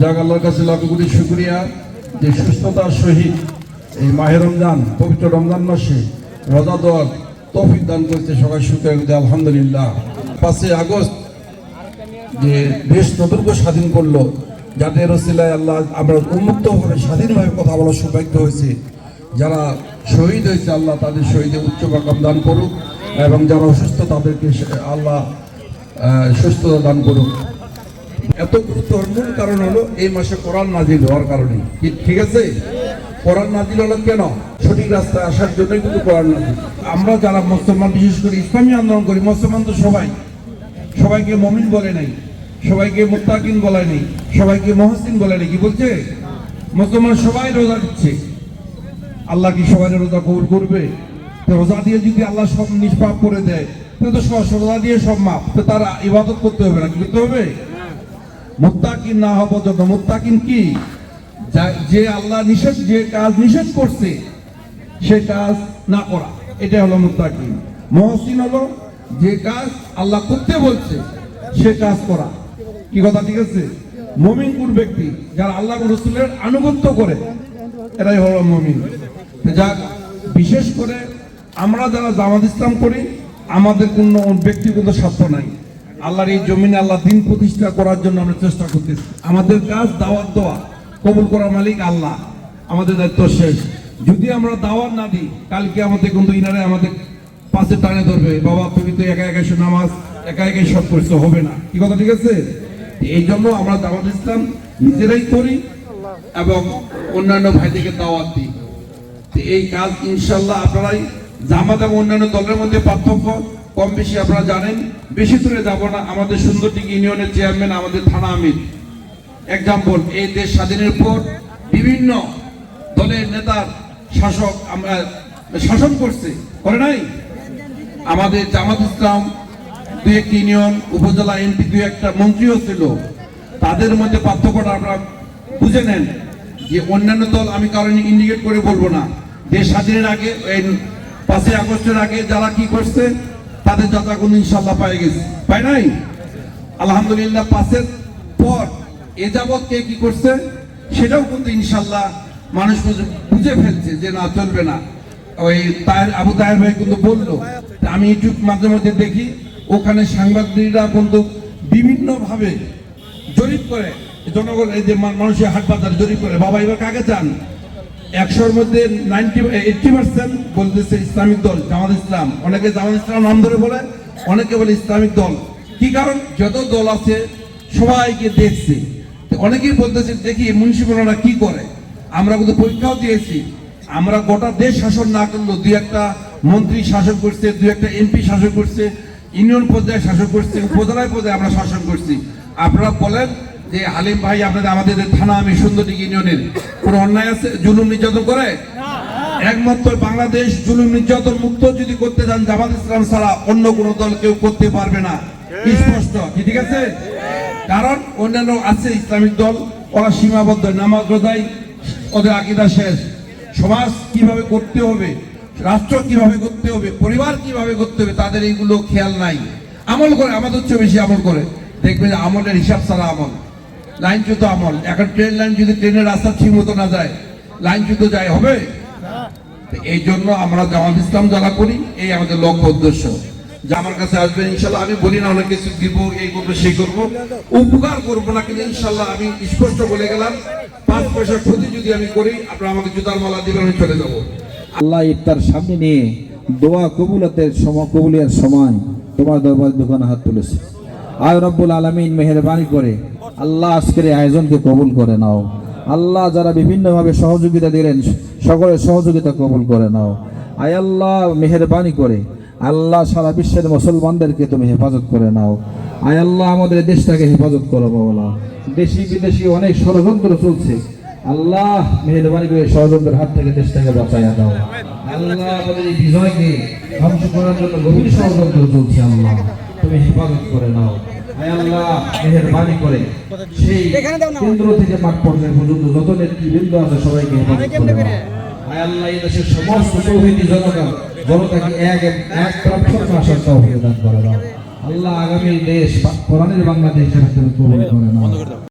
যাক আল্লাহর কাছে লাখ কোটি শুক্রিয়া যে সুস্থতার সহিত এই মাহে রমজান, পবিত্র রমজান মাসে তৌফিক দান করতে সবাই আলহামদুলিল্লাহ। পাঁচই আগস্ট যে দেশ নতুন স্বাধীন করল, যাদের রসিলায় আল্লাহ আমরা উন্মুক্ত উন্মুক্তভাবে স্বাধীনভাবে কথা বলার সৌভাগ্য হয়েছে, যারা শহীদ হয়েছে, আল্লাহ তাদের শহীদে উচ্চ মাকাম দান করুক এবং যারা অসুস্থ তাদেরকে আল্লাহ সুস্থতা দান করুক। এত গুরুত্বর মূল কারণ হলো এই মাসে কোরআন নাজিল হওয়ার কারণে। ঠিক আছে? কোরআন নাজিল হলো কেন? সঠিক রাস্তায় আসার জন্যই কিন্তু কোরআন নাজিল। আমরা যারা মুসলমান, বিশেষ করে ইসলামী আন্দোলন করি, মুসলমান তো সবাই। সবাইকে মমিন বলে নাই, সবাইকে মুত্তাকিন বলে নেই, সবাইকে মহসিন বলে নেই, কি বলছে? মুসলমান সবাই রোজা দিচ্ছে। আল্লাহ কি সবাই রোজা কবুল করবে? রোজা দিয়ে যদি আল্লাহ সব নিষ্পাপ করে দেয়, তাহলে তো সব রোজা দিয়ে সব মাপ তো তারা ইবাদত করতে হবে না, কি করতে হবে? মুত্তাকিন না হওয়া পর্যন্ত মুত্তাকিন কি? যে আল্লাহ নিষেধ, যে কাজ নিষেধ করছে, সে কাজ না করা। এটা হলো মুত্তাকিন। মহসিন হলো যে কাজ আল্লাহ করতে বলছে, সে কাজ করা। কি কথা ঠিক আছে? মমিন কোন ব্যক্তি? যারা আল্লাহ রসুলের আনুগত্য করে, এরাই হলো মমিন। যাক, বিশেষ করে আমরা যারা জামাত ইসলাম করি, আমাদের কোনো ব্যক্তিগত স্বার্থ নাই। আল্লাহর এই জমিনে আল্লাহ দিন প্রতিষ্ঠা করার জন্য আমরা চেষ্টা করতেছি। আমাদের কাজ দাওয়াত দেওয়া, কবুল করার মালিক আল্লাহ। আমাদের দায়িত্ব শেষ। যদি আমরা দাওয়াত না দিই, কালকে আমাদের কিন্তু ইনারে আমাদের পাশে টানে ধরবে, বাবা, তুমি তো একা একা নামাজ, একা একাই সব করছ, হবে না। কি কথা, ঠিক আছে? এই জন্য আমরা দাওয়াত ইসলাম নিজেরাই করি এবং অন্যান্য ভাইদেরকে দাওয়াত দিই। এই কাজ ইনশাল্লাহ আপনারাই জামাত এবং অন্যান্য দলের মধ্যে পার্থক্য। কম বেশি আপনারা জানেন, বেশি দূরে যাব না। আমাদের সুন্দরটিক ইউনিয়নের চেয়ারম্যান আমাদের থানা আমির। এক্সাম্পল এই দেশ স্বাধীনের পর বিভিন্ন দলের নেতার শাসক আমরা শাসন করছে। করে নাই? আমাদের জামাত ইসলাম দুই একটি ইউনিয়ন, উপজেলা এমপি দুই একটা মন্ত্রীও ছিল। তাদের মধ্যে পার্থক্যটা আপনারা বুঝে নেন যে অন্যান্য দল আমি কারণ ইন্ডিকেট করে বলব না। দেশ স্বাধীনের আগে পাঁচই আগস্টের আগে যারা কি করছে তাদের যথাগুণ ইনশাল্লাহ পাই গেছে। পাই নাই? আলহামদুলিল্লাহ পাশের পর এ যাবৎ কে কি করছে, সেটাও কিন্তু ইনশাল্লাহ মানুষ বুঝে- ফেলছে যে না, চলবে না। ওই তাহের আবু তাহের ভাই কিন্তু বলল, আমি ইউটিউব মাঝে মধ্যে দেখি, ওখানে সাংবাদিকরা কিন্তু বিভিন্ন ভাবে জরিপ করে। জনগণ, এই যে মানুষের হাট বাজার জরিপ করে। বাবা, এবার কাকে চান? একশোর মধ্যে নাইনটি এইটটি পার্সেন্ট বলতেছে ইসলামিক দল, জামাত ইসলাম। অনেকে জামাত ইসলাম নাম ধরে বলে, অনেকে বলে ইসলামিক দল। কি কারণ? যত দল আছে, সবাইকে দেখছে। অনেকেই বলতেছে, দেখি মুন্সিপালরা কি করে? আমরা কিন্তু পরীক্ষাও দিয়েছি। আমরা গোটা দেশ শাসন না করলেও দুই একটা মন্ত্রী শাসন করছে, দুই একটা এমপি শাসন করছে, ইউনিয়ন পর্যায়ে শাসন করছে, উপজেলায় পর্যায়ে আমরা শাসন করছি। আপনারা বলেন যে হালিম ভাই আপনাদের আমাদের থানা আমি সুন্দরী ইউনিয়নের কোনো অন্যায় আছে? জুলুম নির্যাতন করে? একমাত্র বাংলাদেশ জুলুম নির্যাতন মুক্ত যদি করতে চান জামাত ইসলাম ছাড়া অন্য কোনো দল কেউ করতে পারবে না। স্পষ্ট কি ঠিক আছে? কারণ অন্যান্য আছে ইসলামিক দল ওরা সীমাবদ্ধ নামাজ রোজাই ওদের আকিদা শেষ। সমাজ কীভাবে করতে হবে রাষ্ট্র কীভাবে করতে হবে পরিবার কীভাবে করতে হবে তাদের এইগুলো খেয়াল নাই। আমল করে আমাদের চেয়ে বেশি আমল করে। দেখবেন আমলের হিসাব ছাড়া আমল। লাইনচ্যুত আমল। এখন ট্রেন লাইন যদি ট্রেনের রাস্তা ঠিক মতো না যায় লাইনচ্যুত যায় হবে? এই জন্য আমরা জামাত ইসলাম যারা করি, এই আমাদের লক্ষ্য উদ্দেশ্য। যে আমার কাছে আসবেন ইনশাল্লাহ আমি বলি না, অনেক কিছু দিব, এই করব, সেই করব। উপকার করব না কিন্তু ইনশাল্লাহ আমি স্পষ্ট বলে গেলাম, পাঁচ পয়সার ক্ষতি যদি আমি করি, আপনারা আমাকে জুতার মালা দিবেন, আমি চলে যাব। আল্লাহ ইফতার সামনে নিয়ে দোয়া কবুলতের সময়, কবুলিয়ার সময় তোমার দরবার দোকানে হাত তুলেছে। আয় রব্বুল আলমিন, মেহরবানি করে আল্লাহ আজকের এই আয়োজনকে কবুল করে নাও। আল্লাহ যারা বিভিন্নভাবে সহযোগিতা দিলেন, সকলের সহযোগিতা কবুল করে নাও। আয় আল্লাহ, মেহরবানি করে। আল্লাহ সারা বিশ্বের মুসলমানদেরকে তুমি হেফাজত করে নাও। আয় আল্লাহ, আমাদের দেশটাকে হেফাজত করো বাবলা দেশি বিদেশি অনেক ষড়যন্ত্র চলছে। আল্লাহ, মেহরবানি করে ষড়যন্ত্রের হাত থেকে দেশটাকে বাঁচাইয়া দাও। আল্লাহ আমাদের এই বিজয়কে ধ্বংস করার জন্য গভীর ষড়যন্ত্র চলছে, আল্লাহ। তুমি হেফাজত করে নাও। আল্লাহ মেহরবানি করে সেই কেন্দ্র থেকে মাঠ পর্যায়ে পর্যন্ত যত নেতৃবৃন্দ আছে সবাইকে হেফাজত করে নাও আয় আল্লাহ এই দেশের সমস্ত তৌহিদি জনগণ জনতাকে এক এক প্রাপ্ত আসার তৌফিক দান করে আল্লাহ আগামী দেশ কোরআনের বাংলাদেশ হিসেবে তুমি করে নাও